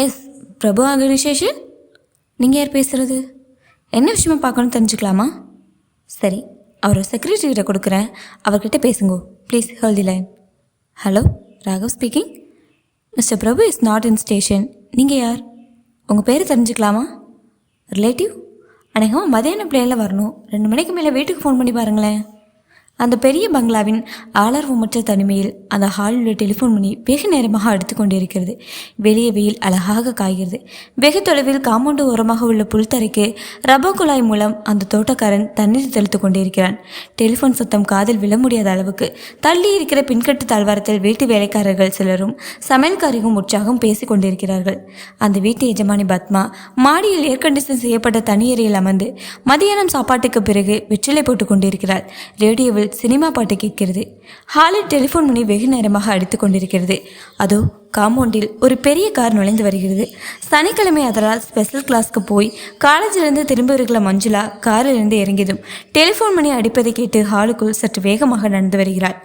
S பிரபு organisation நீங்கள் யார் பேசுகிறது என்ன விஷயமா பார்க்கணும்னு தெரிஞ்சுக்கலாமா? சரி அவர் செக்ரட்டரி கிட்ட கொடுக்குறேன். அவர்கிட்ட பேசுங்க. Please hold the line hello Raghav speaking mister Prabhu is not in station நீங்கள் யார்? உங்கள் பேர் தெரிஞ்சுக்கலாமா? ரிலேட்டிவ் அநேகமாக மதியானம் பிளேனில் வரணும். ரெண்டு மணிக்கு மேலே வீட்டுக்கு ஃபோன் பண்ணி பாருங்களேன். அந்த பெரிய பங்களாவின் ஆளர்வமற்ற தனிமையில் அந்த ஹாலில் டெலிஃபோன் மணி வெகு நேரமாக அடித்து கொண்டிருக்கிறது. வெளியே வெயில் அழகாக காய்கிறது. வெகு தொலைவில் காம்பவுண்டு ஓரமாக உள்ள புல்தரைக்கு ரப்பர் குழாய் மூலம் அந்த தோட்டக்காரன் தண்ணீர் தெளித்து கொண்டிருக்கிறான். டெலிஃபோன் சத்தம் காதில் விழ முடியாத அளவுக்கு தள்ளி இருக்கிற பின்கட்டு தாழ்வாரத்தில் வீட்டு வேலைக்காரர்கள் சிலரும் சமையல்காரியும் உற்சாகம் பேசிக் கொண்டிருக்கிறார்கள். அந்த வீட்டு எஜமானி பத்மா மாடியில் ஏர் கண்டிஷன் செய்யப்பட்ட தனியறையில் அமர்ந்து மதியானம் சாப்பாட்டுக்கு பிறகு வெற்றிலை போட்டுக் கொண்டிருக்கிறாள். ரேடியோவில் சினிமா பாட்டு கேட்கிறது. ஹாலில் டெலிஃபோன் மணி வெகு நேரமாக அடித்துக் கொண்டிருக்கிறது. அதோ காம்பவுண்டில் ஒரு பெரிய கார் நுழைந்து வருகிறது. சனிக்கிழமை அதனால் ஸ்பெஷல் கிளாஸ்க்கு போய் காலேஜிலிருந்து திரும்ப இருக்கிற மஞ்சுளா காரிலிருந்து இறங்கியதும் டெலிஃபோன் மணி அடிப்பதை கேட்டு ஹாலுக்குள் சற்று வேகமாக நடந்து வருகிறாள்.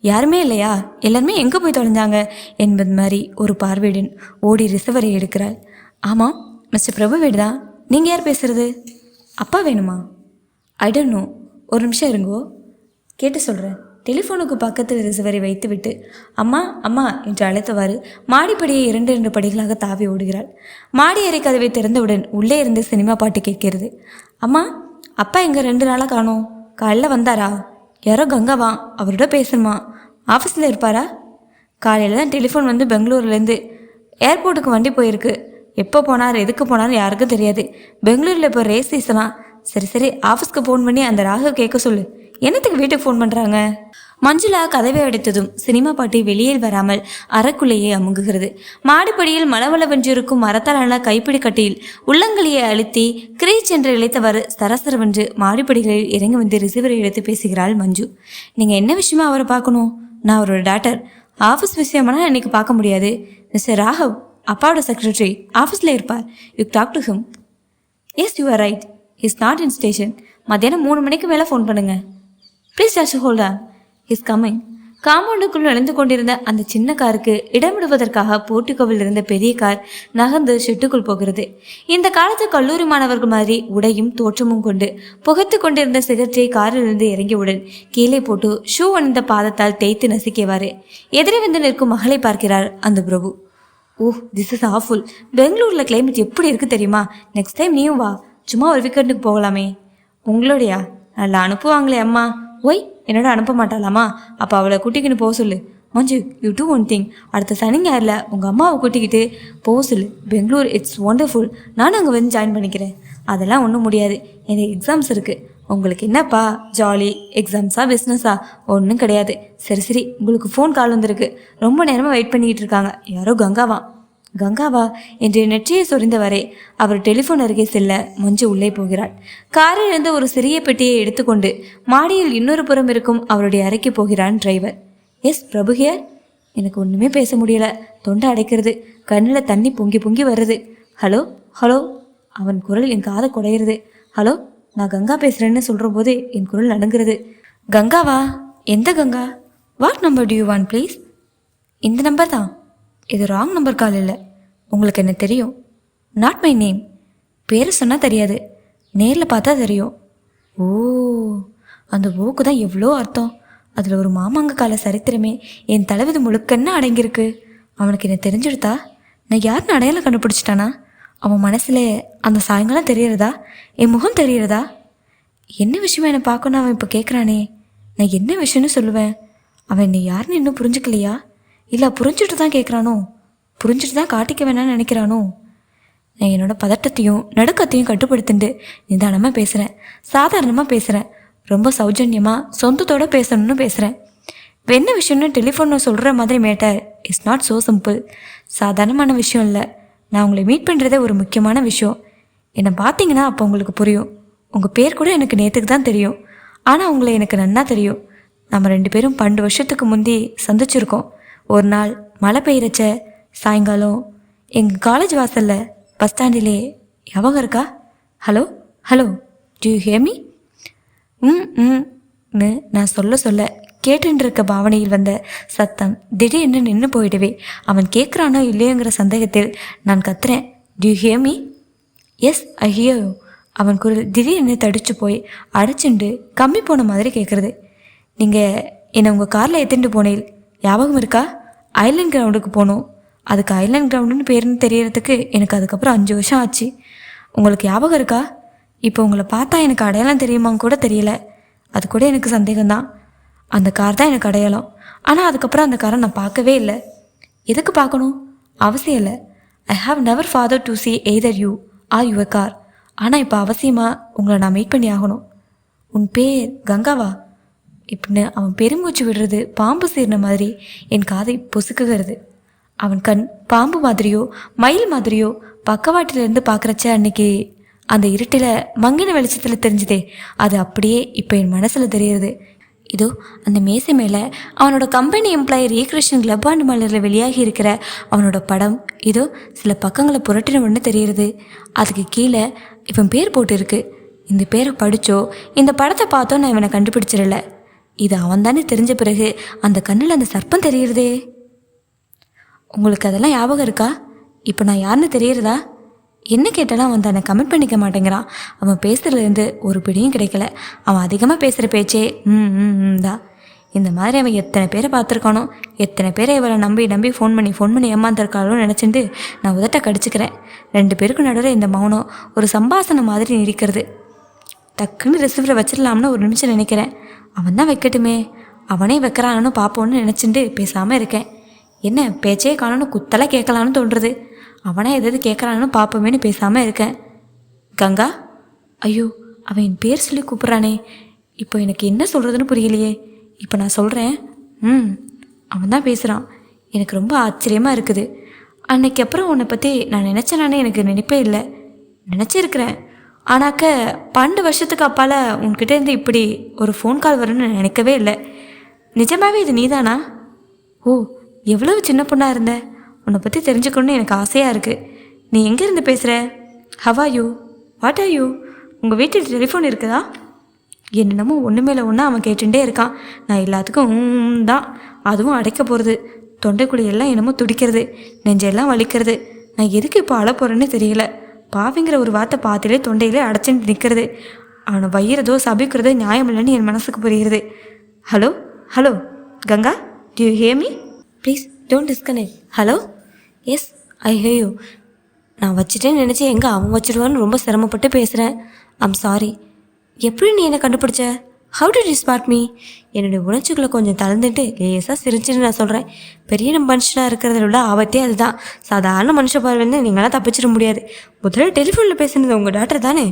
யாருமே இல்லையா? எல்லாருமே எங்கே போய் தொலைஞ்சாங்க? என்பது மாதிரி ஒரு பார்வையுடன் ஓடி ரிசவரை எடுக்கிறாள். ஆமாம் மிஸ்டர் பிரபு வீடு தான். நீங்கள் யார் பேசுகிறது அப்பா வேணுமா? I don't know. ஒரு நிமிஷம் இருங்கோ. கேட்டு சொல்கிறேன் டெலிஃபோனுக்கு பக்கத்தில் ரிசவரை வைத்துவிட்டு அம்மா அம்மா என்று அழைத்தவாறு மாடிப்படியை இரண்டு இரண்டு படிகளாக தாவி ஓடுகிறாள். மாடி அறை கதவை திறந்தவுடன் உள்ளே இருந்து சினிமா பாட்டு கேட்கிறது. அம்மா அப்பா எங்கே ரெண்டு நாளாக காணோம். காலைல வந்தாரா? யாரோ கங்காவா அவரோட பேசணுமா? ஆஃபீஸில் இருப்பாரா? காலையில் தான் டெலிஃபோன் வந்து பெங்களூர்லேருந்து ஏர்போர்ட்டுக்கு வண்டி போயிருக்கு. எப்போ போனார் எதுக்கு போனார் யாருக்கும் தெரியாது. பெங்களூரில் இப்போ ரேஸ் சீசனா? சரி சரி ஆஃபீஸ்க்கு ஃபோன் பண்ணி அந்த ராகவ் கேட்க சொல்லு. என்னத்துக்கு வீட்டுக்கு ஃபோன் பண்ணுறாங்க மஞ்சுளா கதவை அடைத்ததும் சினிமா பாட்டு வெளியில் வராமல் அறக்குள்ளேயே அமுங்குகிறது. மாடிப்படியில் மளவளவென்றிருக்கும் மரத்தாலான கைப்பிடி கட்டியில் உள்ளங்களியை அழுத்தி கிரீச் என்று இழைத்தவாறு சரசரவென்று மாடிப்படிகளில் இறங்கி வந்து ரிசீவரை எடுத்து பேசுகிறாள் மஞ்சு. நீங்கள் என்ன விஷயமா அவரை பார்க்கணும்? நான் அவரோட டாக்டர் ஆஃபீஸ் விஷயமானா இன்னைக்கு பார்க்க முடியாது. மிஸ்டர் ராகவ் அப்பாவோட செக்ரட்டரி ஆஃபீஸில் இருப்பார். You talk to him yes you are right is not in station மத்தியானம் மூணு மணிக்கு மேலே ஃபோன் பண்ணுங்கள் please just hold on is coming காம்பவுண்டுக்குள் நுழைந்து கொண்டிருந்த அந்த சின்ன காருக்கு இடமிடுவதற்காக போர்ட்டிகோவில் இருந்த பெரிய கார் நகர்ந்து ஷெட்டுக்குள் போகிறது. இந்த காலத்து கல்லூரி மாணவர்கள் மாதிரி உடையும் தோற்றமும் கொண்டு புகைத்து கொண்டிருந்த சிகர்ச்சியை காரிலிருந்து இறங்கியவுடன் கீழே போட்டு ஷூ அணிந்த பாதத்தால் தேய்த்து நசுக்கியவாறு. எதிரே வந்து நிற்கும் மகளை பார்க்கிறார் அந்த Prabhu. Oh this is awful பெங்களூரில் கிளைமேட் எப்படி இருக்கு தெரியுமா? நெக்ஸ்ட் டைம் நீயும் வா. சும்மா ஒரு வீக்கெண்டுக்கு போகலாமே. உங்களுடையா? நல்லா அனுப்புவாங்களே அம்மா. ஒய் என்னோட அனுப்ப மாட்டாளாமா? அப்போ அவளை கூட்டிக்கின்னு போக சொல்லு. Manju you do one thing அடுத்த சனி ஞாயிறில் உங்கள் அம்மாவை கூட்டிக்கிட்டு போக சொல்லு. பெங்களூர் இட்ஸ் ஒண்டர்ஃபுல் நானும் அங்கே வந்து ஜாயின் பண்ணிக்கிறேன். அதெல்லாம் ஒன்றும் முடியாது. எனக்கு எக்ஸாம்ஸ் இருக்குது உங்களுக்கு என்னப்பா? ஜாலி எக்ஸாம்ஸா பிஸ்னஸா ஒன்றும் கிடையாது. சரி சரி உங்களுக்கு ஃபோன் கால் வந்திருக்கு. ரொம்ப நேரமாக வெயிட் பண்ணிக்கிட்டு இருக்காங்க. யாரோ கங்காவான் கங்காவா என்று நெற்றியை சொரிந்தவரை. அவர் டெலிஃபோன் அருகே செல்ல மஞ்சு உள்ளே போகிறாள். காரில் இருந்து ஒரு சிறிய பெட்டியை எடுத்துக்கொண்டு மாடியில் இன்னொரு புறம் இருக்கும் அவருடைய அறைக்கு போகிறான் டிரைவர் எஸ் பிரபுகியர் எனக்கு ஒன்றுமே பேச முடியல. தொண்டை அடைக்கிறது. கண்ணில் தண்ணி பொங்கி பொங்கி வருது. Hello hello. அவன் குரல் என் காதை குடையிறது. ஹலோ நான் கங்கா பேசுகிறேன்னு சொல்கிற போது என் குரல் நடுங்கிறது. கங்காவா? எந்த Ganga? What number do you want please இந்த நம்பர் தான். இது ராங் நம்பர் கால் இல்லை. உங்களுக்கு என்ன தெரியும்? நாட் மை நேம் பேரை சொன்னால் தெரியாது. நேரில் பார்த்தா தெரியும். ஓ அந்த ஓக்கு தான் எவ்வளோ அர்த்தம். அதில் ஒரு மாமாங்க கால சரித்திரமே என் தலைவிது முழுக்கன்னு அடங்கியிருக்கு? அவனுக்கு என்ன தெரிஞ்சுடுதா? நான் யாருன்னு அடையாளம் கண்டுபிடிச்சிட்டானா? அவன் மனசில் அந்த சாயங்காலம் தெரியறதா என் முகம் தெரியறதா என்ன விஷயமா என்னை பார்க்கணும் அவன் இப்போ கேட்குறானே நான் என்ன விஷயம்னு சொல்லுவேன்? அவன் என்னை யாருன்னு இன்னும் புரிஞ்சுக்கலையா? இல்லை புரிஞ்சுட்டு தான் கேட்குறானோ புரிஞ்சுட்டு தான் காட்டிக்க வேணாம்னு நினைக்கிறானோ? நான் என்னோட பதட்டத்தையும் நடுக்கத்தையும் கட்டுப்படுத்திண்டு நிதானமாக பேசுகிறேன் சாதாரணமாக பேசுகிறேன் ரொம்ப சௌஜன்யமாக சொந்தத்தோடு பேசணும்னு பேசுகிறேன் என்ன விஷயம்னு டெலிஃபோனில் சொல்கிற மாதிரி matter it's not so simple சாதாரணமான விஷயம் இல்லை. நான் உங்களை மீட் பண்ணுறதே ஒரு முக்கியமான விஷயம். என்னை பார்த்தீங்கன்னா அப்போ உங்களுக்கு புரியும். உங்கள் பேர் கூட எனக்கு நேற்றுக்கு தான் தெரியும். ஆனால் உங்களை எனக்கு நன்னா தெரியும். நம்ம ரெண்டு பேரும் பன்னெண்டு வருஷத்துக்கு முந்தி சந்திச்சிருக்கோம். ஒரு நாள் மழை பெய்யறச்ச சாயங்காலம் எங்கள் காலேஜ் வாசலில் பஸ் ஸ்டாண்டிலே ஞாபகம் இருக்கா? ஹலோ ஹலோ டூ ஹேமி ம் ம்னு நான் சொல்ல சொல்ல கேட்டுருக்க பாவனையில் வந்த சத்தம் திடீர்னு நின்று போயிடுவே. அவன் கேட்குறானோ இல்லையோங்கிற சந்தேகத்தில் நான் கத்துறேன். டியூ ஹேமி எஸ் ஐ அவன் குரல் திடீர்னு தடிச்சு போய் அடைச்சுண்டு கம்மி போன மாதிரி கேட்குறது நீங்கள் என்னை உங்கள் காரில் எடுத்துகிட்டு போனேன் ஞாபகம் இருக்கா? ஐலண்ட் கிரவுண்டுக்கு போனோம். அதுக்கு ஐலண்ட் கிரவுண்டுன்னு பேருன்னு தெரியறதுக்கு எனக்கு அதுக்கப்புறம் அஞ்சு வருஷம் ஆச்சு. உங்களுக்கு ஞாபகம் இருக்கா? இப்போ உங்களை பார்த்தா எனக்கு அடையாளம் தெரியுமான்னு கூட தெரியல. அது கூட எனக்கு சந்தேகம்தான். அந்த கார் தான் எனக்கு அடையாளம். ஆனால் அதுக்கப்புறம் அந்த காரை நான் பார்க்கவே இல்லை. எதுக்கு பார்க்கணும்? அவசியம் இல்லை. I have never bothered to see either you or your car ஆனால் இப்போ அவசியமாக உங்களை நான் மீட் பண்ணி ஆகணும். உன் பேர் கங்காவா? இப்படின்னு அவன் பெருமூச்சு விடுறது பாம்பு சேர்ன மாதிரி என் காதை பொசுக்குகிறது. அவன் கண் பாம்பு மாதிரியோ மயில் மாதிரியோ பக்கவாட்டிலேருந்து பார்க்குறச்ச அன்னைக்கு அந்த இருட்டில் மங்கின வெளிச்சத்தில் தெரிஞ்சுதே அது அப்படியே இப்போ என் மனசில் தெரியுது இதோ அந்த மேசை மேலே அவனோட கம்பெனி எம்ப்ளாயி ரீகிருஷ்ணன் கிளப் ஆண்டு மலரில் வெளியாகி இருக்கிற அவனோட படம். இதோ சில பக்கங்களை புரட்டின ஒன்று தெரியுது அதுக்கு கீழே இவன் பேர் போட்டிருக்கு. இந்த பேரை படித்தோ இந்த படத்தை பார்த்தோ நான் இவனை கண்டுபிடிச்சிடல. இது அவன் தானே தெரிஞ்ச பிறகு அந்த கண்ணில் அந்த சர்ப்பம் தெரியுறதே? உங்களுக்கு அதெல்லாம் ஞாபகம் இருக்கா? இப்போ நான் யாருன்னு தெரியுறதா? என்ன கேட்டாலும் அவன் தன்னை கமெண்ட் பண்ணிக்க மாட்டேங்கிறான். அவன் பேசுறதுலேருந்து ஒரு பிடியும் கிடைக்கல. அவன் அதிகமாக பேசுகிற பேச்சே ம் ம் ம் தான். இந்த மாதிரி அவன் எத்தனை பேரை பார்த்துருக்கானோ எத்தனை பேரை இவளை நம்பி நம்பி ஃபோன் பண்ணி ஃபோன் பண்ணி ஏமாந்துருக்காளோ நினச்சிட்டு நான் உதட்ட கடிச்சிக்கிறேன். ரெண்டு பேருக்கும் நடுவில் இந்த மௌனம் ஒரு சம்பாசனம் மாதிரி இருக்கிறது டக்குன்னு ரிசீவரை வச்சிடலாம்னு ஒரு நிமிஷம் நினைக்கிறேன். அவன் தான் வைக்கட்டுமே. அவனே வைக்கிறானு பார்ப்போன்னு நினச்சிட்டு பேசாமல் இருக்கேன். என்ன பேச்சே காணணும் குத்தலாக கேட்கலான்னு தோன்றுறது. அவனே எதாவது கேட்குறானு பார்ப்போமேன்னு பேசாமல் இருக்கேன். கங்கா ஐயோ அவன் என் பேர் சொல்லி கூப்பிட்றானே. இப்போ எனக்கு என்ன சொல்கிறதுன்னு புரியலையே. இப்போ நான் சொல்கிறேன் ம் அவன் தான் பேசுகிறான் எனக்கு ரொம்ப ஆச்சரியமாக இருக்குது. அன்னைக்கு அப்புறம் உன்னை பற்றி நான் நினச்சேனானே எனக்கு நினைப்பே இல்லை. நினச்சிருக்கிறேன். ஆனாக்க பன்னெண்டு வருஷத்துக்கு அப்பால் உன்கிட்ட இருந்து இப்படி ஒரு ஃபோன் கால் வரும்னு நினைக்கவே இல்லை. நிஜமாவே இது நீதானா? ஓ எவ்வளவு சின்ன பொண்ணாக இருந்த? உன்னை பற்றி தெரிஞ்சுக்கணும்னு எனக்கு ஆசையாக இருக்குது நீ எங்கேருந்து பேசுகிற ஹவா யூ வாட் ஆர் யூ உங்கள் வீட்டில் டெலிஃபோன் இருக்குதா? என்னென்னமோ ஒன்று மேலே ஒன்றா அவன் கேட்டுட்டே இருக்கான். நான் எல்லாத்துக்கும் தான். அதுவும் அடைக்க போகிறது தொண்டைக்குழியெல்லாம் என்னமோ துடிக்கிறது. நெஞ்செல்லாம் வலிக்கிறது. நான் எதுக்கு இப்போ அழ போகிறேன்னு தெரியல. பாவிங்கிற ஒரு வார்த்தை பார்த்துலே தொண்டையிலே அடைச்சிட்டு நிற்கிறது அவனை வயிறதோ சபிக்கிறதோ நியாயம் இல்லைன்னு என் மனசுக்கு புரிகிறது. Hello hello Ganga? Do you hear me please don't disconnect hello yes I hear you நான் வச்சுட்டேன்னு நினச்சி எங்கே அவன் வச்சிடுவான்னு ரொம்ப சிரமப்பட்டு பேசுகிறேன் ஐம் சாரி எப்படி நீ என்னை கண்டுபிடிச்ச? ஹவு டு ஸ்மார்ட் மீ என்னுடைய உணர்ச்சிகளை கொஞ்சம் தளர்ந்துட்டு லேசாக சிரிச்சுன்னு நான் சொல்கிறேன் பெரிய நம்ம மனுஷனாக இருக்கிறதுல உள்ள ஆபத்தே அதுதான். சாதாரண மனுஷ பார்வையிலேருந்து நீங்களாம் தப்பிச்சிட முடியாது. முதல்ல டெலிஃபோனில் பேசுனது உங்கள் டாக்டர் தானே?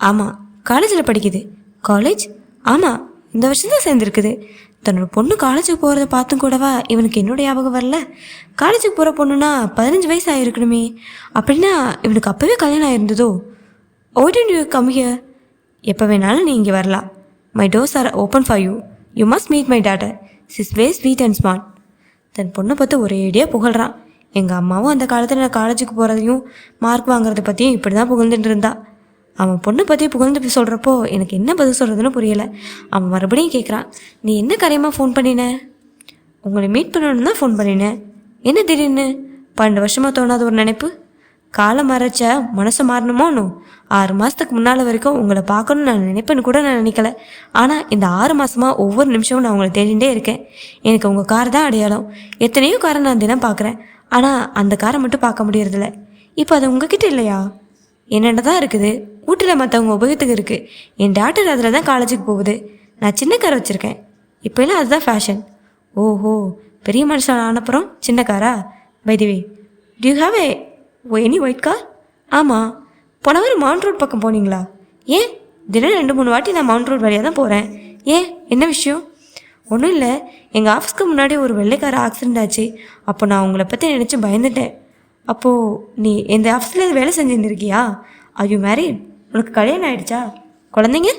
ஆமாம் காலேஜில் படிக்குது. காலேஜ் ஆமாம் இந்த வருஷம் தான் சேர்ந்துருக்குது. தன்னோட பொண்ணு காலேஜுக்கு போகிறத பார்த்தும் கூடவா இவனுக்கு என்னோட ஞாபகம் வரல? காலேஜுக்கு போகிற பொண்ணுனா பதினஞ்சு வயசு ஆகிருக்கணுமே அப்படின்னா இவனுக்கு அப்போவே கல்யாணம் ஆயிருந்ததோ? டென்ட் யூ கம் ஹியர் எப்போ வேணாலும் நீ இங்கே வரலாம். My doors are open for you you must meet my daughter she's very sweet and smart தன் பொண்ணை பார்த்து ஒரேடியாக புகழ்கிறான் எங்கள் அம்மாவும் அந்த காலத்தில் நான் காலேஜுக்கு போகிறதையும் மார்க் வாங்குறத பற்றியும் இப்படி தான் புகழ்ந்துட்டு இருந்தா. அவன் பொண்ணை பற்றி புகழ்ந்து சொல்கிறப்போ எனக்கு என்ன பதில் சொல்கிறதுன்னு புரியலை. அவன் மறுபடியும் கேட்குறான் நீ என்ன காரியமாக ஃபோன் பண்ணின? உங்களை மீட் பண்ணணும்னு தான் ஃபோன் பண்ணினேன். என்ன திடீர்னு? பன்னெண்டு வருஷமாக தோணாத ஒரு நினைப்பு? காலம் மறைச்ச மனசு மாறணுமோன்னு ஆறு மாதத்துக்கு முன்னால் வரைக்கும் உங்களை பார்க்கணும்னு நான் நினைப்பேன்னு கூட நான் நினைக்கல. ஆனால் இந்த ஆறு மாதமாக ஒவ்வொரு நிமிஷமும் நான் உங்களை தேடிகிட்டே இருக்கேன். எனக்கு உங்கள் கார் தான் அடையாளம். எத்தனையோ காரை நான் தினம் பார்க்குறேன். ஆனால் அந்த காரை மட்டும் பார்க்க முடியறதில்ல. இப்போ அது உங்ககிட்ட இல்லையா? என்னென்ன தான் இருக்குது? வீட்டில் மற்றவங்க உபயோகத்துக்கு இருக்குது என் டாக்டர் அதில் தான் காலேஜுக்கு போகுது. நான் சின்ன கார் வச்சுருக்கேன். இப்போலாம் அதுதான் ஃபேஷன் ஓஹோ பெரிய மனுஷன் ஆனப்புறம் சின்ன காரா by the way do you have a any white car ஆமாம் போன வாரம் மவுண்ட் ரோட் பக்கம் போனீங்களா? ஏன்? தினம் ரெண்டு மூணு வாட்டி நான் மவுண்ட் ரோட் வழியாக தான் போகிறேன் ஏன்? என்ன விஷயம்? ஒன்றும் இல்லை. எங்கள் ஆஃபீஸ்க்கு முன்னாடி ஒரு வெள்ளைக்கார ஆக்சிடெண்ட் ஆச்சு. அப்போ நான் உங்களை பற்றி நினச்சி பயந்துட்டேன். அப்போது நீ இந்த ஆஃபீஸில் வேலை செஞ்சுட்டு இருக்கியா ஐயோ மேரிட் உனக்கு கல்யாணம் ஆயிடுச்சா? குழந்தைங்க?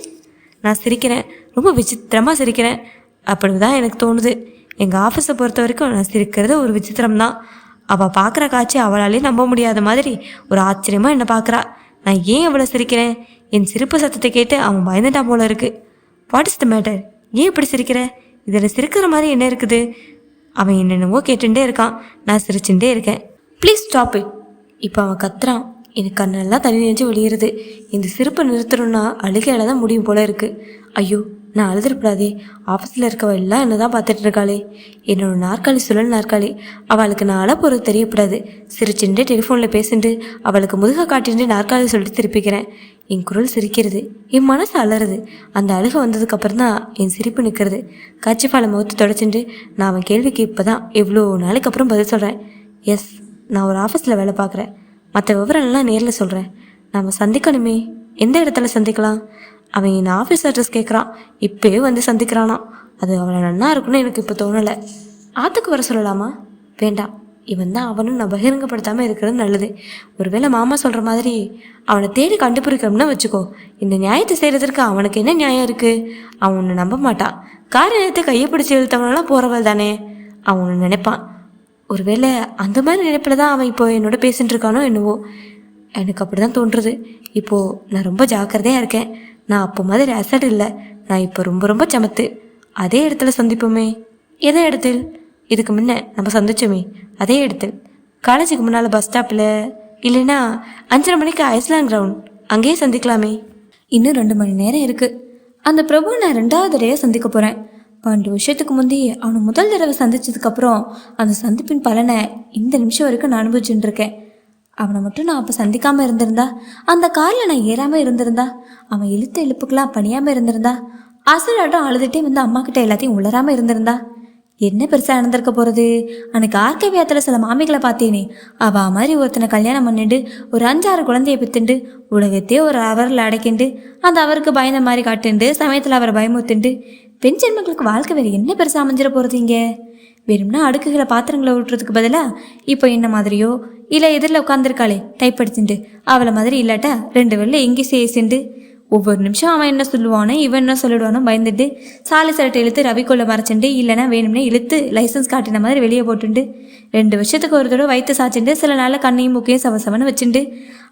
நான் சிரிக்கிறேன். ரொம்ப விசித்திரமாக சிரிக்கிறேன். அப்படி தான் எனக்கு தோணுது. எங்கள் ஆஃபீஸை பொறுத்த வரைக்கும் நான் சிரிக்கிறது ஒரு விசித்திரம் தான் அவள் பார்க்குற காட்சி அவளாலே நம்ப முடியாத மாதிரி ஒரு ஆச்சரியமாக என்னை பார்க்குறா நான் ஏன் இவ்வளோ சிரிக்கிறேன்? என் சிரிப்பு சத்தத்தை கேட்டு அவன் பயந்துட்டான் போல இருக்கு. வாட் இஸ் த மேட்டர் ஏன் இப்படி சிரிக்கிற? இதில் சிரிக்கிற மாதிரி என்ன இருக்குது? அவன் என்னென்னவோ கேட்டுட்டே இருக்கான். நான் சிரிச்சுட்டே இருக்கேன். ப்ளீஸ் ஸ்டாப் இட் இப்போ அவன் கத்துறான். எனக்கு கண்ணெல்லாம் தண்ணி நினைச்சு வெளியேறுது இந்த சிரிப்பை நிறுத்தணும்னா அழுகையில தான் முடியும் போல இருக்குது ஐயோ நான் அழுதுருப்படாதே. ஆஃபீஸில் இருக்கவ எல்லாம் என்ன தான் பார்த்துட்டு இருக்காளே. என்னோட நாற்காலி சுழல் நாற்காலி. அவளுக்கு நான் அழ போகிறது தெரியப்படாது. சிரிச்சுட்டு டெலிஃபோனில் பேசிட்டு அவளுக்கு முதுக காட்டிட்டு நாற்காலி சொல்லிட்டு திருப்பிக்கிறேன். என் குரல் சிரிக்கிறது என் மனசு அலறுது. அந்த அழுகை வந்ததுக்கப்புறம் தான் என் சிரிப்பு நிற்கிறது. கச்சிஃபாலை முகத்தை தொடச்சிட்டு நான் அவன் கேள்விக்கு இப்போ தான் எவ்வளோ நாளைக்கு அப்புறம் பதில் சொல்கிறேன் எஸ் நான் ஒரு ஆஃபீஸில் வேலை பார்க்குறேன். மற்ற விவரம்லாம் நேரில் சொல்கிறேன் நாம் சந்திக்கணுமே. எந்த இடத்துல சந்திக்கலாம்? அவன் என் ஆஃபீஸ் அட்ரஸ் கேட்குறான் இப்போயே வந்து சந்திக்கிறானா. அது அவளை நன்னா இருக்குன்னு எனக்கு இப்போ தோணலை. ஆற்றுக்கு வர சொல்லலாமா? வேண்டாம். இவன் தான் அவனும் நான் பகிரங்கப்படுத்தாமல் இருக்கிறது நல்லது. ஒருவேளை மாமா சொல்கிற மாதிரி அவனை தேடி கண்டுபிடிக்கிறோம்னா வச்சுக்கோ. இந்த நியாயத்தை செய்கிறதுக்கு அவனுக்கு என்ன நியாயம் இருக்குது அவன் உன்னை நம்ப மாட்டான். காரியத்தை கையை பிடிச்சி இழுத்தவனெல்லாம் போகிறவள் தானே. அவன் ஒன்று நினைப்பான். ஒருவேளை அந்த மாதிரி நினைப்பில் தான் அவன் இப்போ என்னோட பேசிட்டு இருக்கானோ என்னவோ. எனக்கு அப்படி தான் தோன்றுறது இப்போது நான் ரொம்ப ஜாக்கிரதையாக இருக்கேன். நான் அப்போ மாதிரி அசட் இல்லை. நான் இப்போ ரொம்ப ரொம்ப சமத்து. அதே இடத்துல சந்திப்போமே. எதே இடத்தில் இதுக்கு முன்னே நம்ம சந்திச்சோமே. அதே இடத்தில் காலேஜுக்கு முன்னால் பஸ் ஸ்டாப்பில் இல்லைன்னா அஞ்சரை மணிக்கு ஐஸ்லாண்ட் கிரவுண்ட் அங்கேயே சந்திக்கலாமே. இன்னும் ரெண்டு மணி நேரம் இருக்குது அந்த பிரபு நான் ரெண்டாவது தடவையாக சந்திக்க போகிறேன் பன்னெண்டு வருஷத்துக்கு முந்தி அவனை முதல் தடவை சந்திச்சதுக்கப்புறம் அந்த சந்திப்பின் பலனை இந்த நிமிஷம் வரைக்கும் நான் அனுபவிச்சுட்டு இருக்கேன். அவனை மட்டும் நான் அப்போ சந்திக்காமல் இருந்திருந்தா? அந்த காரில் நான் ஏறாமல் இருந்திருந்தா? அவன் இழுத்த இழுப்புக்கெல்லாம் பணியாமல் இருந்திருந்தா? அசலாட்டம் அழுதுகிட்டே வந்து அம்மா கிட்ட எல்லாத்தையும் உளராமல் இருந்திருந்தா? என்ன பெருசாக நடந்திருக்க போகிறது அன்னைக்கு ஆர்கேவியத்தில் சில மாமிகளை பார்த்தேனே. அவள் மாதிரி ஒருத்தனை கல்யாணம் பண்ணிட்டு ஒரு அஞ்சாறு குழந்தைய பித்துண்டு உலகத்தையே ஒரு அவரில் அடைக்கிண்டு அந்த அவருக்கு பயந்த மாதிரி காட்டுண்டு சமயத்தில் அவரை பயமுத்துண்டு பெண் ஜென்மங்களுக்கு வாழ்க்கை வேறு என்ன பெருசாக அமைஞ்சிட போகிறது இங்கே? வெறும்னா அடுக்குகளை பாத்திரங்களை விட்டுறதுக்கு பதிலாக இப்போ என்ன மாதிரியோ? இல்லை எதிரில் உட்காந்துருக்காளே டைப் அடிச்சுட்டு அவளை மாதிரி இல்லாட்டா ரெண்டு வெள்ளை எங்கே சேசிண்டு ஒவ்வொரு நிமிஷம் அவன் என்ன சொல்லுவானோ இவன் என்ன சொல்லிடுவானோ பயந்துட்டு சாலை சரட்டை இழுத்து ரவிக்குள்ள மறைச்சுண்டு இல்லைன்னா வேணும்னே இழுத்து லைசன்ஸ் காட்டின மாதிரி வெளியே போட்டுண்டு. ரெண்டு வருஷத்துக்கு ஒரு தடவை வயிற்று சாச்சுண்டு சில நாளில் கண்ணையும் மூக்கையும் சவசவன்னு வச்சுண்டு.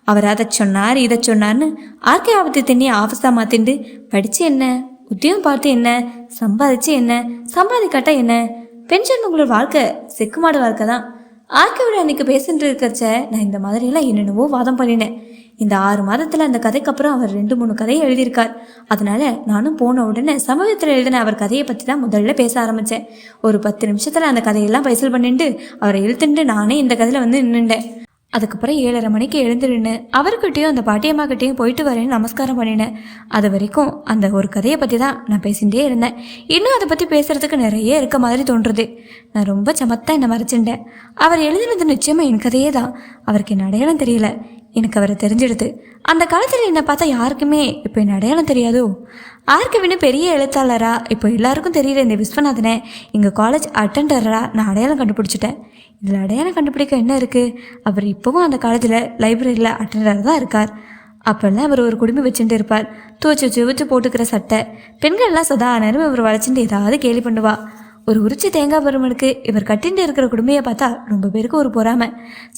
அவர் அதை சொன்னார் இதை சொன்னார்னு ஆர்கே ஆபத்து தண்ணி ஆஃபீஸாக மாற்றிண்டு படித்து என்ன? உத்தியோகம் பார்த்து என்ன? சம்பாதிச்சு என்ன? சம்பாதிக்காட்டா என்ன? பென்ஷன் உங்களோட வாழ்க்கை செக்குமாடு வாழ்க்கை தான். ஆர்கேவோட அன்னைக்கு பேசிட்டு இருக்கிறச்ச நான் இந்த மாதிரியெல்லாம் என்னென்னவோ வாதம் பண்ணினேன். இந்த ஆறு மாதத்தில் அந்த கதைக்கு அப்புறம் அவர் ரெண்டு மூணு கதையை எழுதியிருக்கார். அதனால நானும் போன உடனே சமூகத்தில் எழுதின அவர் கதையை பற்றி தான் முதல்ல பேச ஆரம்பித்தேன் ஒரு பத்து நிமிஷத்தில் அந்த கதையெல்லாம் பைசல் பண்ணிட்டு அவரை இழுத்துட்டு நானே இந்த கதையில் வந்து நின்றுட்டேன் அதுக்கப்புறம் ஏழரை மணிக்கு எழுந்துருன்னு அவர்கிட்டையும் அந்த பாட்டியம்மாக்கிட்டையும் போயிட்டு வரேன்னு நமஸ்காரம் பண்ணினேன். அது வரைக்கும் அந்த ஒரு கதையை பற்றி தான் நான் பேசிகிட்டே இருந்தேன். இன்னும் அதை பற்றி பேசுகிறதுக்கு நிறைய இருக்க மாதிரி தோன்றுது. நான் ரொம்ப சமத்தா என்னை மறைச்சிட்டேன் அவர் எழுதினது நிச்சயமாக என் கதையே தான் அவருக்கு என் அடையாளம் தெரியல. எனக்கு அவரை தெரிஞ்சிடுது. அந்த காலத்தில் என்னை பார்த்தா யாருக்குமே இப்போ என் அடையாளம் தெரியாதோ? ஆர்கவின்னு பெரிய எழுத்தாளரா? இப்போ எல்லாருக்கும் தெரியல இந்த விஸ்வநாதனை. எங்கள் காலேஜ் அட்டெண்டராக நான் அடையாளம் கண்டுபிடிச்சிட்டேன். இதில் அடையாளம் கண்டுபிடிக்க என்ன இருக்குது அவர் இப்போவும் அந்த காலேஜில் லைப்ரரியில் அட்டெண்டராக தான் இருக்கார். அப்போல்லாம் அவர் ஒரு குடும்பம் வச்சுட்டு இருப்பார். துவச்சி துவச்சி போட்டுக்கிற சட்டை. பெண்கள்லாம் சதா நேரம் இவர் வளைச்சிட்டு ஏதாவது கேலி பண்ணுவாள் ஒரு உரிச்சி தேங்காய் பருமனுக்கு இவர் கட்டிட்டு இருக்கிற குடும்பையை பார்த்தா ரொம்ப பேருக்கு ஒரு பொறாமை.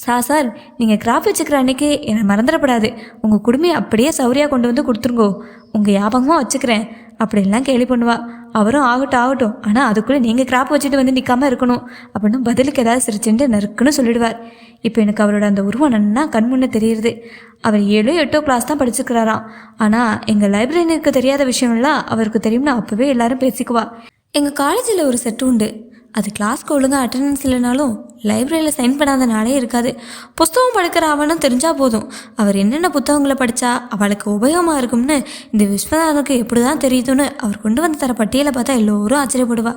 சா சார் நீங்கள் கிராஃப் வச்சுக்கிற அன்னைக்கு என்னை மறந்துடப்படாது. உங்கள் குடுமையை அப்படியே சௌரியாக கொண்டு வந்து கொடுத்துருங்கோ. உங்கள் ஞாபகமாக வச்சுக்கிறேன். அப்படின்லாம் கேலி பண்ணுவா. அவரும் ஆகட்டும் ஆகட்டும். ஆனால் அதுக்குள்ளே நீங்கள் கிராப் வச்சுட்டு வந்து நிற்காம இருக்கணும். அப்படின்னு பதிலுக்கு ஏதாவது சிரிச்சுட்டு நறுக்குன்னு சொல்லிடுவார். இப்போ எனக்கு அவரோட அந்த உருவம் நன்னா கண் முன்னே தெரியுது. அவர் ஏழோ எட்டோ கிளாஸ் தான் படிச்சுக்கிறாராம். ஆனால் எங்கள் லைப்ரரியனுக்கு தெரியாத விஷயம்லாம் அவருக்கு தெரியும்னு அப்போவே எல்லாரும் பேசிக்குவா. எங்கள் காலேஜில் ஒரு செட்டு உண்டு. அது கிளாஸ்க்கு ஒழுங்காக அட்டண்டன்ஸ் இல்லைனாலும் லைப்ரரியில் சைன் பண்ணாத நாளே இருக்காது. புஸ்தகம் படிக்கிற அவனும் தெரிஞ்சால் போதும். அவர் என்னென்ன புத்தகங்களை படித்தா அவளுக்கு உபயோகமாக இருக்கும்னு இந்த விஸ்வநாதனுக்கு எப்படி தான் தெரியுதுன்னு அவர் கொண்டு வந்து தர பட்டியலை பார்த்தா எல்லோரும் ஆச்சரியப்படுவா.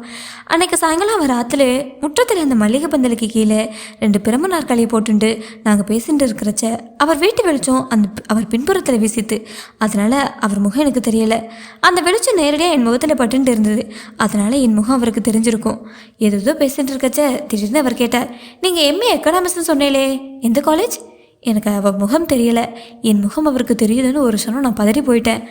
அன்னைக்கு சாயங்காலம் அவர் ஆற்றுல முற்றத்தில் இந்த மல்லிகை பந்தலுக்கு கீழே ரெண்டு பிரம்ம நாற்காலியை போட்டுண்டு நாங்கள் பேசிட்டு இருக்கிறச்ச அவர் வீட்டு வெளிச்சம் அந்த அவர் பின்புறத்தில் வீசித்து. அதனால் அவர் முகம் எனக்கு தெரியலை. அந்த வெளிச்சம் நேரடியாக என் முகத்தில் பட்டுன்ட்டு இருந்தது. அதனால் என் முகம் அவருக்கு தெரிஞ்சிருக்கும். ஏதோ பேசிட்டு இருக்கச்ச திடீர்னு அவர் கேட்டார் நீங்கள் எம்ஏ எக்கனாமிக்ஸ்னு சொன்னீங்களே எந்த காலேஜ் எனக்கு அவள் முகம் தெரியல. என் முகம் அவருக்கு தெரியுதுன்னு ஒரு சொன்ன நான் பதறி போயிட்டேன்.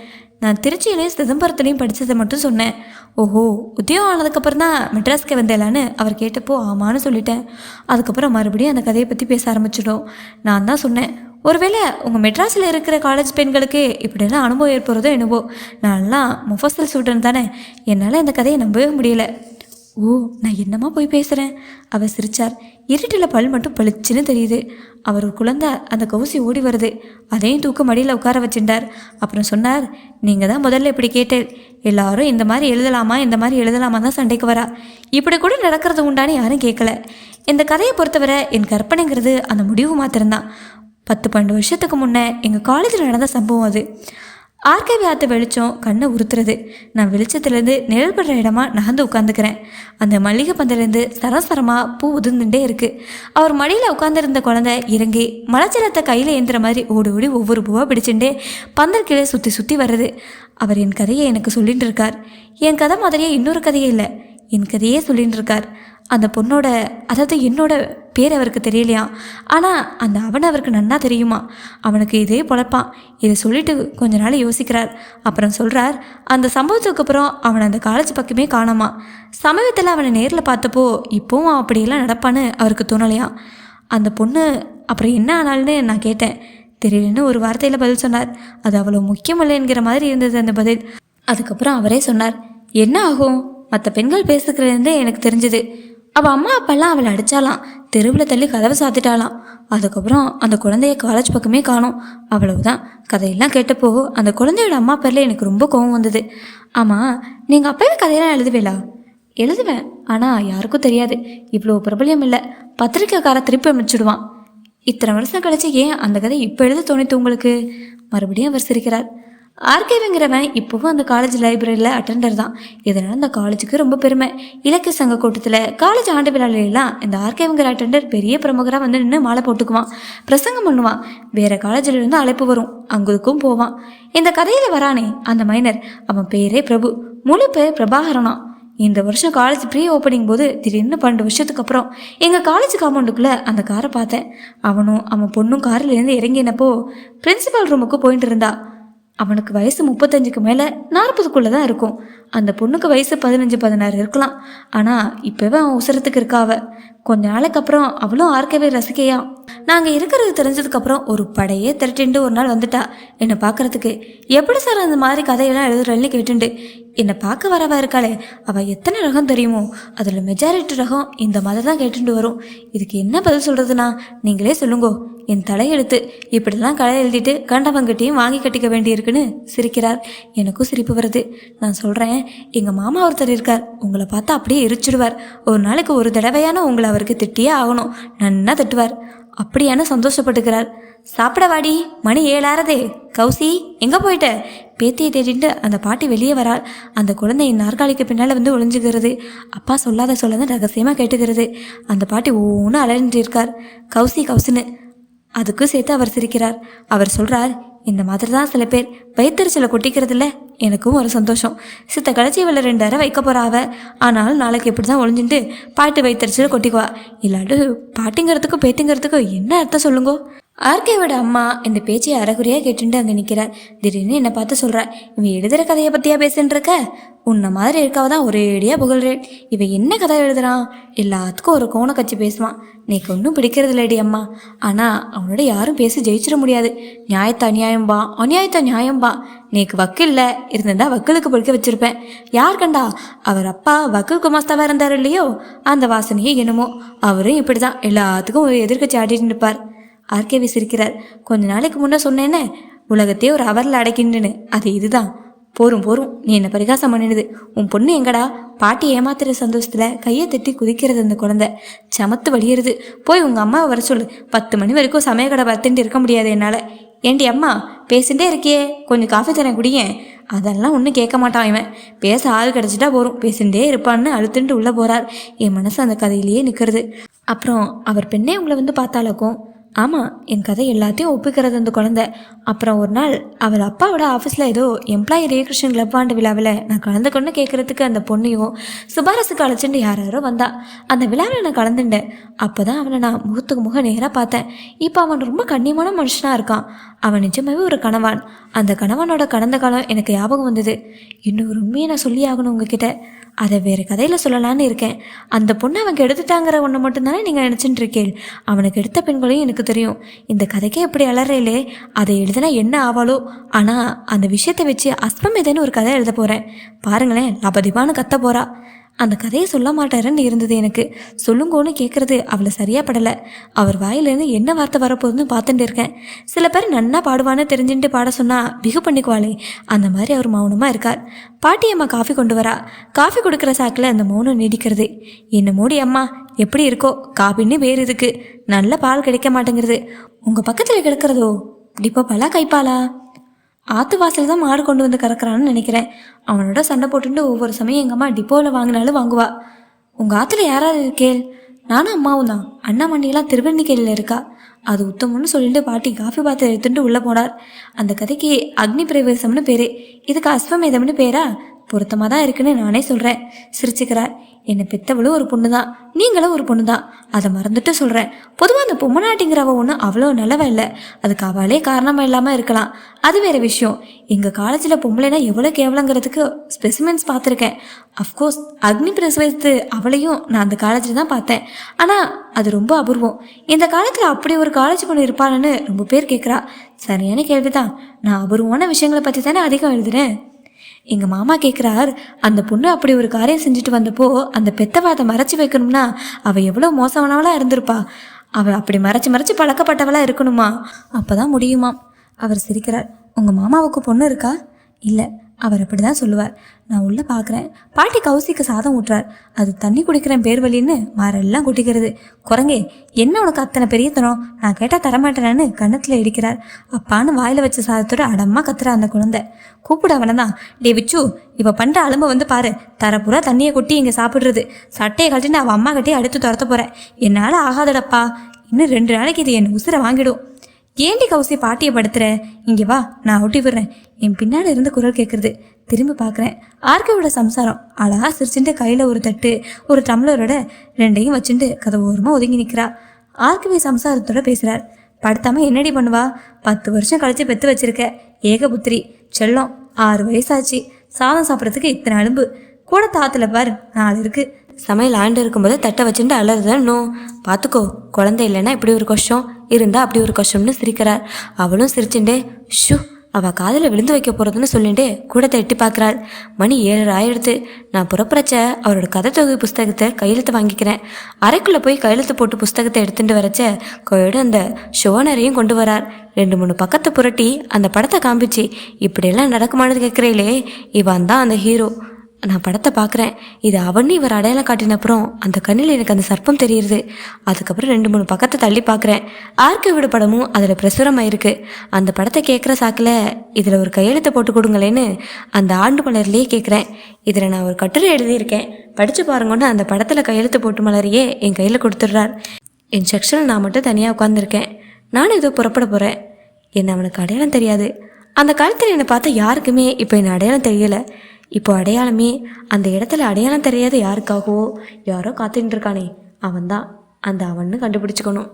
நான் திருச்சியிலையும் சிதம்பரத்துலேயும் படித்ததை மட்டும் சொன்னேன். ஓஹோ உத்தியோகம் ஆனதுக்கப்புறம் தான் மெட்ராஸ்க்கு வந்தேலான்னு அவர் கேட்டப்போ ஆமான்னு சொல்லிட்டேன். அதுக்கப்புறம் மறுபடியும் அந்த கதையை பற்றி பேச ஆரம்பிச்சிடும் நான் தான் சொன்னேன் ஒருவேளை உங்கள் மெட்ராஸில் இருக்கிற காலேஜ் பெண்களுக்கு இப்படிலாம் அனுபவம் ஏற்படுறதோ என்னவோ? நான்லாம் முஃபசல் ஸ்டூடெண்ட் தானே. என்னால் இந்த கதையை நம்பவே முடியல. ஓ நான் என்னம்மா போய் பேசுகிறேன் அவர் சிரிச்சார். இருட்டில் பல் மட்டும் பளிச்சுன்னு தெரியுது. அவர் ஒரு குழந்தை அந்த கௌசி ஓடி வருது. அதையும் தூக்க மடியில் உட்கார வச்சிருந்தார் அப்புறம் சொன்னார் நீங்கள் தான் முதல்ல இப்படி கேட்டேன். எல்லாரும் இந்த மாதிரி எழுதலாமா? இந்த மாதிரி எழுதலாமா தான் சண்டைக்கு வரா. இப்படி கூட நடக்கிறது உண்டான்னு யாரும் கேட்கல இந்த கதையை பொறுத்தவரை என் கற்பனைங்கிறது அந்த முடிவு மாத்திரம்தான். பத்து பன்னெண்டு வருஷத்துக்கு முன்னே எங்கள் காலேஜில் நடந்த சம்பவம் அது. ஆர்கேவி ஆற்று வெளிச்சம் கண்ணை உறுத்துறது. நான் வெளிச்சத்துலேருந்து நிழல் படுற இடமா நகர்ந்து உட்காந்துக்கிறேன் அந்த மல்லிகை பந்திலேருந்து சரசரமாக பூ உதிர்ந்துட்டே இருக்கு. அவர் மடியில் உட்காந்துருந்த குழந்தை இறங்கி மலைச்சலத்தை கையில் ஏந்துற மாதிரி ஓடி ஓடி ஒவ்வொரு பூவாக பிடிச்சுட்டே பந்தல் கீழே சுற்றி சுற்றி வருது அவர் என் கதையை எனக்கு சொல்லிட்டு இருக்கார். என் கதை மாதிரியே இன்னொரு கதையே இல்லை. என் கதையே சொல்லிட்டு இருக்கார். அந்த பொண்ணோட அதாவது என்னோட பேர் அவருக்கு தெரியலையா? ஆனால் அந்த அவன் அவருக்கு நன்னா தெரியுமா? அவனுக்கு இதே பொழப்பான். இதை சொல்லிட்டு கொஞ்ச நாள் யோசிக்கிறார். அப்புறம் சொல்கிறார் அந்த சம்பவத்துக்கு அப்புறம் அவன் அந்த காலேஜ் பக்கமே காணாமா. சமயத்தில் அவனை நேரில் பார்த்தப்போ இப்போவும் அவன் அப்படியெல்லாம் நடப்பான்னு அவருக்கு தோணலையாம் அந்த பொண்ணு அப்புறம் என்ன ஆனால்னு நான் கேட்டேன். தெரியலன்னு ஒரு வார்த்தையில் பதில் சொன்னார். அது அவ்வளோ முக்கியமில்லைங்கிற மாதிரி இருந்தது அந்த பதில். அதுக்கப்புறம் அவரே சொன்னார் என்ன ஆகும்? மற்ற பெண்கள் பேசுகிறதுலேருந்தே எனக்கு தெரிஞ்சுது. அவள் அம்மா அப்பாலாம் அவளை அடிச்சாலாம். தெருவில் தள்ளி கதவை சாத்திட்டாலாம். அதுக்கப்புறம் அந்த குழந்தைய காலேஜ் பக்கமே காணும். அவ்வளவுதான். கதையெல்லாம் கேட்டப்போ அந்த குழந்தையோட அம்மா பேரில் எனக்கு ரொம்ப கோவம் வந்தது. ஆமாம் நீங்கள் அப்பவே கதையெல்லாம் எழுதுவேலா எழுதுவேன். ஆனால் யாருக்கும் தெரியாது. இவ்வளோ பிரபலியம் இல்லை. பத்திரிக்கைக்கார திருப்பி அமைச்சிடுவான் இத்தனை வருஷம் கழிச்சு ஏன் அந்த கதை இப்போ எழுத தோணித்து உங்களுக்கு? மறுபடியும் அவர் சிரிக்கிறார். ஆர்கேவிங்கிறவன் இப்போவும் அந்த காலேஜ் லைப்ரரியில் அட்டெண்டர் தான். இதனால் அந்த காலேஜுக்கு ரொம்ப பெருமை. இலக்கிய சங்க கூட்டத்தில் காலேஜ் ஆண்டு விழாலாம் இந்த ஆர்கேவிங்கிற அட்டெண்டர் பெரிய பிரமுகராக வந்து நின்று மாலை போட்டுக்குவான். பிரசங்கம் பண்ணுவான். வேறு காலேஜில் இருந்து அழைப்பு வரும். அங்குக்கும் போவான். இந்த கதையில் வரானே அந்த மைனர் அவன் பேரே பிரபு. முழு பேர் பிரபாகரனா இந்த வருஷம் காலேஜ் ப்ரீ ஓப்பனிங் போது திடீர்னு பன்னெண்டு வருஷத்துக்கு அப்புறம் எங்கள் காலேஜ் காம்பவுண்டுக்குள்ளே அந்த காரை பார்த்தேன். அவனும் அவன் பொண்ணும் காரிலேருந்து இறங்கினப்போ பிரின்சிபல் ரூமுக்கு போயிட்டு இருந்தா. அவனுக்கு வயசு முப்பத்தஞ்சுக்கு மேலே நாற்பதுக்குள்ளே தான் இருக்கும். அந்த பொண்ணுக்கு வயசு பதினஞ்சு பதினாறு இருக்கலாம். ஆனால் இப்போவே அவன் உசரத்துக்கு இருக்காவ. கொஞ்ச நாளைக்கு அப்புறம் அவளும் ஆர்க்கவே ரசிக்கையா நாங்கள் இருக்கிறது தெரிஞ்சதுக்கப்புறம் ஒரு படையே திரட்டிண்டு ஒரு நாள் வந்துட்டா. என்னை பார்க்கறதுக்கு எப்படி சார் அந்த மாதிரி கதையெல்லாம் எழுதுறேன்னு கேட்டுண்டு என்னை பார்க்க வரவா இருக்காளே. அவள் எத்தனை ரகம் தெரியுமோ. அதில் மெஜாரிட்டி ரகம் இந்த மாதிரி தான் கேட்டுட்டு வரும். இதுக்கு என்ன பதில் சொல்கிறதுனா நீங்களே சொல்லுங்கோ. என் தலையெழுத்து. இப்படிலாம் கலை எழுதிட்டு கண்டவங்கிட்டையும் வாங்கி கட்டிக்க வேண்டியிருக்குன்னு சிரிக்கிறார். எனக்கும் சிரிப்பு வருது. நான் சொல்கிறேன் எங்கள் மாமா ஒருத்தர் இருக்கார். உங்களை பார்த்தா அப்படியே எரிச்சிடுவார். ஒரு நாளைக்கு ஒரு தடவையான உங்களை அவருக்கு திட்டியே ஆகணும். நன்னா திட்டுவார். அப்படியான சந்தோஷப்பட்டுக்கிறார். சாப்பிட வாடி மணி ஏழாரதே கௌசி எங்கே போயிட்ட? பேத்தியை தேடிட்டு அந்த பாட்டி வெளியே வராள். அந்த குழந்தை நாற்காலிக்கு பின்னால் வந்து ஒளிஞ்சுக்கிறது அப்பா சொல்லாத சொல்லாத ரகசியமாக கேட்டுக்கிறது. அந்த பாட்டி ஒவ்வொன்றும் அலறிட்டு இருக்கார் கௌசி கௌசின்னு அதுக்கும் சேர்த்து அவர் சிரிக்கிறார். அவர் சொல்கிறார் இந்த மாதிரி தான் சில பேர் வயிற்றுச்சலை கொட்டிக்கிறதுல எனக்கும் ஒரு சந்தோஷம். சித்த கடைச்சி இவளை ரெண்டு அரை வைக்க போகிறாவ ஆனாலும் நாளைக்கு இப்படி தான் ஒளிஞ்சுட்டு பாட்டு வயிற்றுச்சலை கொட்டிக்குவா. இல்லாட்டு பாட்டுங்கிறதுக்கும் பேத்திங்கிறதுக்கும் என்ன அர்த்தம் சொல்லுங்கோ? ஆர்கேவோட அம்மா இந்த பேச்சை அறகுறையாக கேட்டுட்டு அங்கே நிற்கிறார் திடீர்னு என்னை பார்த்து சொல்கிறார் இவன் எழுதுகிற கதையை பற்றியா பேசுன்னு இருக்க உன்னை மாதிரி இருக்காவ தான் ஒரேடியாக புகழ்றேன். இவன் என்ன கதை எழுதுறான் எல்லாத்துக்கும் ஒரு கோண கட்சி பேசுவான். நீக்கு ஒன்றும் பிடிக்கிறது இல்லடி அம்மா. ஆனால் அவனோட யாரும் பேசி ஜெயிச்சிட முடியாது. நியாயத்தை அநியாயம்பா அநியாயத்தை நியாயம்பா நீக்கு வக்கீல்ல இருந்திருந்தா வக்கலுக்கு பொழுக்க வச்சிருப்பேன். யார் கண்டா? அவர் அப்பா வக்கீல் குமாஸ்தாவாக இருந்தார் இல்லையோ? அந்த வாசனையே என்னமோ. அவரும் இப்படி தான் எல்லாத்துக்கும் ஒரு எதிர்க்கட்சி ஆடிட்டு இருப்பார் ஆர்கேவி சிரிக்கிறார் கொஞ்ச நாளைக்கு முன்னே சொன்னேன்னு உலகத்தையே ஒரு அவரில் அடைக்கின்றனு அது இதுதான். போரும் போரும். நீ என்ன பரிகாசம் பண்ணிடுது உன் பொண்ணு எங்கடா? பாட்டி ஏமாத்துற சந்தோஷத்துல கையை தட்டி குதிக்கிறது அந்த குழந்தை. சமத்து வழியிறது போய் உங்க அம்மாவை வர சொல்லு. பத்து மணி வரைக்கும் சமய கடை பார்த்துட்டு இருக்க முடியாது என்னால். ஏண்டி அம்மா பேசிட்டே இருக்கியே. கொஞ்சம் காஃபி தரேன் குடியேன் அதெல்லாம் ஒன்றும் கேட்க மாட்டான் இவன். பேச ஆள் கிடச்சிட்டா போகிறோம் பேசிட்டே இருப்பான்னு அழுத்துட்டு உள்ளே போகிறார் என் மனசு அந்த கதையிலேயே நிற்கிறது அப்புறம் அவர் பெண்ணே உங்களை வந்து பார்த்தாலக்கும் ஆமாம் என் கதை எல்லாத்தையும் ஒப்புக்கிறது அந்த குழந்தை. அப்புறம் ஒரு நாள் அவள் அப்பாவோட ஆஃபீஸில் ஏதோ எம்ப்ளாயி ரீகிருஷ்ணன் கிளப் ஆண்டு விழாவில் நான் கலந்துக்கொண்டு கேட்குறதுக்கு அந்த பொண்ணையும் சுபாரசுக்கு அழைச்சிட்டு யார் யாரோ வந்தா. அந்த விழாவில் நான் கலந்துட்டேன். அப்போ தான் அவனை நான் முகத்துக்கு முகம் நேராக பார்த்தேன். இப்போ அவன் ரொம்ப கண்ணியமான மனுஷனாக இருக்கான். அவன் நிஜமாவே ஒரு கணவான். அந்த கணவனோட கடந்த காலம் எனக்கு ஞாபகம் வந்தது. இன்னொரு உண்மையை நான் சொல்லி ஆகணும் உங்ககிட்ட. அதை வேறு கதையில் சொல்லலான்னு இருக்கேன். அந்த பொண்ணை அவன் எடுத்துட்டாங்கிற ஒன்று மட்டும்தானே நீங்கள் நினச்சிட்டு இருக்கேள் அவனுக்கு எடுத்த பெண்களையும் எனக்கு தெரியும். இந்த கதைக்கே எப்படி அலறையிலே அதை எழுதினா என்ன ஆவாளோ? ஆனால் அந்த விஷயத்தை வச்சு அஸ்பம் ஏதேன்னு ஒரு கதை எழுத போகிறேன் பாருங்களேன் லபதிபான்னு கத்த போகிறா அந்த கதையை சொல்ல மாட்டாருன்னு இருந்தது எனக்கு. சொல்லுங்கோன்னு கேட்குறது அவளை சரியாக படலை. அவர் வாயிலேருந்து என்ன வார்த்தை வரப்போகுதுன்னு பார்த்துட்டு இருக்கேன். சில பேர் நன்னா பாடுவான்னு தெரிஞ்சுட்டு பாட சொன்னா பிகு பண்ணிக்குவாளே. அந்த மாதிரி அவர் மௌனமாக இருக்கார். பாட்டி அம்மா காஃபி கொண்டு வரா. காஃபி கொடுக்குற சாக்கில் அந்த மௌனம் நீடிக்கிறது. என்ன மூடி அம்மா எப்படி இருக்கோ? காபின்னு வேறு இதுக்கு நல்ல பால் கிடைக்க மாட்டேங்கிறது உங்கள் பக்கத்தில் கிடக்கிறதோ? இப்போ பலா கைப்பாலா ஆத்து வாசல் தான் மாடு கொண்டு வந்து கறக்குறான்னு நினைக்கிறேன். அவனோட சண்டை போட்டுட்டு ஒவ்வொரு சமயம் எங்கள் அம்மா டிப்போவில் வாங்கினாலும் வாங்குவா. உங்கள் ஆற்றுல யாராவது இருக்கேள்? நானும் அம்மாவும் தான். அண்ணா மண்டியெல்லாம் திருவண்ணிக்கையில் இருக்கா? அது உத்தமம்னு சொல்லிட்டு பாட்டி காஃபி பாத்திரம் எடுத்துட்டு உள்ளே போனார். அந்த கதைக்கு அக்னி பிரவேசம்னு பேர். இதுக்கு அஸ்வமேதம்னு பேரா? பொருத்தமாக தான் இருக்குன்னு நானே சொல்கிறேன் சிரிச்சுக்கிறார். என்னை பெத்தவளும் ஒரு பொண்ணு தான் நீங்களும் ஒரு பொண்ணு தான் அதை மறந்துட்டு சொல்கிறேன் பொதுவாக அந்த பொம்மநாட்டிங்கிறவ ஒன்றும் அவ்வளோ நல்லவ இல்லை. அதுக்கு அவளே காரணமாக இல்லாமல் இருக்கலாம். அது வேற விஷயம். எங்கள் காலேஜில் பொம்பளைனா எவ்வளோ கேவலங்கிறதுக்கு ஸ்பெசிமென்ஸ் பார்த்துருக்கேன். அஃப்கோர்ஸ் அக்னி பிரசவத்து அவளையும் நான் அந்த காலேஜில் தான் பார்த்தேன். ஆனால் அது ரொம்ப அபூர்வம். இந்த காலத்தில் அப்படி ஒரு காலேஜ் பொண்ணு இருப்பாளுன்னு ரொம்ப பேர் கேட்குறா சரியான கேள்விதான். நான் அபூர்வமான விஷயங்களை பற்றி தானே அதிகம் எழுதுறேன். எங்கள் மாமா கேட்குறார் அந்த பொண்ணு அப்படி ஒரு காரியம் செஞ்சுட்டு வந்தப்போ அந்த பெத்தவாதை மறைச்சி வைக்கணும்னா அவள் எவ்வளோ மோசமானவளாக இருந்திருப்பா. அவள் அப்படி மறைச்சி மறைச்சி பழக்கப்பட்டவளாக இருக்கணுமா? அப்போ தான் முடியுமா அவர் சிரிக்கிறார் உங்கள் மாமாவுக்கு பொண்ணு இருக்கா? இல்லை. அவர் அப்படி தான் சொல்லுவார். நான் உள்ளே பார்க்குறேன் பாட்டி கௌசிக்கு சாதம் ஊட்டுறார். அது தண்ணி குடிக்கிறேன் பேர் வழின்னு மாரெல்லாம் குட்டிக்கிறது. குரங்கே என்ன உனக்கு அத்தனை பெரிய தரம் நான் கேட்டால் தரமாட்டேனான்னு கன்னத்தில் இடிக்கிறார். அப்பான்னு வாயில் வச்ச சாதத்தோட அடம்மா கத்துறா அந்த குழந்தை. கூப்பிட அவனை தான் டே விச்சு இப்போ பண்ணுற அலும்பை வந்து பாரு. தரப்புறா தண்ணியை கொட்டி இங்கே சாப்பிட்றது. சட்டையை கழட்டிட்டு அவன் அம்மா கட்டி அடுத்து துரத்த போகிறேன் என்னால் ஆகாதடப்பா. இன்னும் ரெண்டு நாளைக்கு இது என் உசுரை வாங்கிடும். ஏண்டி கௌசி பாட்டியை படுத்துற? இங்கே வா நான் ஒட்டி விடுறேன். என் பின்னாடி இருந்து குரல் கேட்குறது திரும்பி பார்க்குறேன் ஆர்கவோட சம்சாரம். அழகா சிரிச்சுட்டு கையில் ஒரு தட்டு ஒரு டம்ளரோட ரெண்டையும் வச்சுட்டு கதவு ஓரமாக ஒதுங்கி நிற்கிறா ஆர்கவி சம்சாரத்தோட பேசுகிறார் படுத்தாம என்னடி பண்ணுவா? பத்து வருஷம் கழிச்சு பெத்து வச்சிருக்க. ஏகபுத்திரி. செல்லம் ஆறு வயசாச்சு. சாதம் சாப்பிட்றதுக்கு இத்தனை அலும்பு. கூட தாத்துல பாரு நாலு இருக்கு. சமையல் ஆண்டு இருக்கும்போது தட்டை வச்சுட்டு அலறுதான் நோ பார்த்துக்கோ குழந்தை இல்லைன்னா இப்படி ஒரு கஷ்டம் இருந்தால் அப்படி ஒரு கஷ்டம்னு சிரிக்கிறார். அவளும் சிரிச்சுட்டே ஷூ அவள் காதில் விழுந்து வைக்க போகிறதுன்னு சொல்லிட்டு கூடத்தை எட்டி பார்க்குறாள் மணி ஏழு ஆயிடுத்து. நான் புறப்புறச்ச அவரோட கதை தொகை புஸ்தகத்தை கையெழுத்து வாங்கிக்கிறேன். அறைக்குள்ளே போய் கையெழுத்து போட்டு புஸ்தகத்தை எடுத்துட்டு வரச்ச கையோட அந்த ஷோனரையும் கொண்டு வரார். ரெண்டு மூணு பக்கத்தை புரட்டி அந்த படத்தை காமிச்சு இப்படியெல்லாம் நடக்குமானது கேட்குறீங்களே இவன் தான் அந்த ஹீரோ நான் படத்தை பார்க்குறேன். இது அவன்னு இவர் அடையாளம் காட்டினப்புறம் அந்த கண்ணில் எனக்கு அந்த சர்ப்பம் தெரியுது அதுக்கப்புறம் ரெண்டு மூணு பக்கத்தை தள்ளி பார்க்குறேன். ஆர்கவிட படமும் அதில் பிரசுரமாயிருக்கு அந்த படத்தை கேட்குற சாக்கில் இதில் ஒரு கையெழுத்தை போட்டு கொடுங்களேன்னு அந்த ஆண்டு மலர்லேயே கேட்குறேன். இதில் நான் ஒரு கட்டுரை எழுதியிருக்கேன். படித்து பாருங்கன்னு அந்த படத்தில் கையெழுத்து போட்டு மலரையே என் கையில் கொடுத்துட்றார். என் செக்ஷனில் நான் மட்டும் தனியாக உட்காந்துருக்கேன் நானும் ஏதோ புறப்பட போகிறேன் என்ன அவனுக்கு அடையாளம் தெரியாது. அந்த காலத்தில் என்னை பார்த்தா யாருக்குமே இப்போ என்ன அடையாளம் தெரியலை. இப்போ அடையாளமே அந்த இடத்துல அடையாளம் தெரியாத யாருக்காகவோ யாரோ காத்துட்டு இருக்கானே அவன்தான். அந்த அவன்னு கண்டுபிடிச்சுக்கணும்.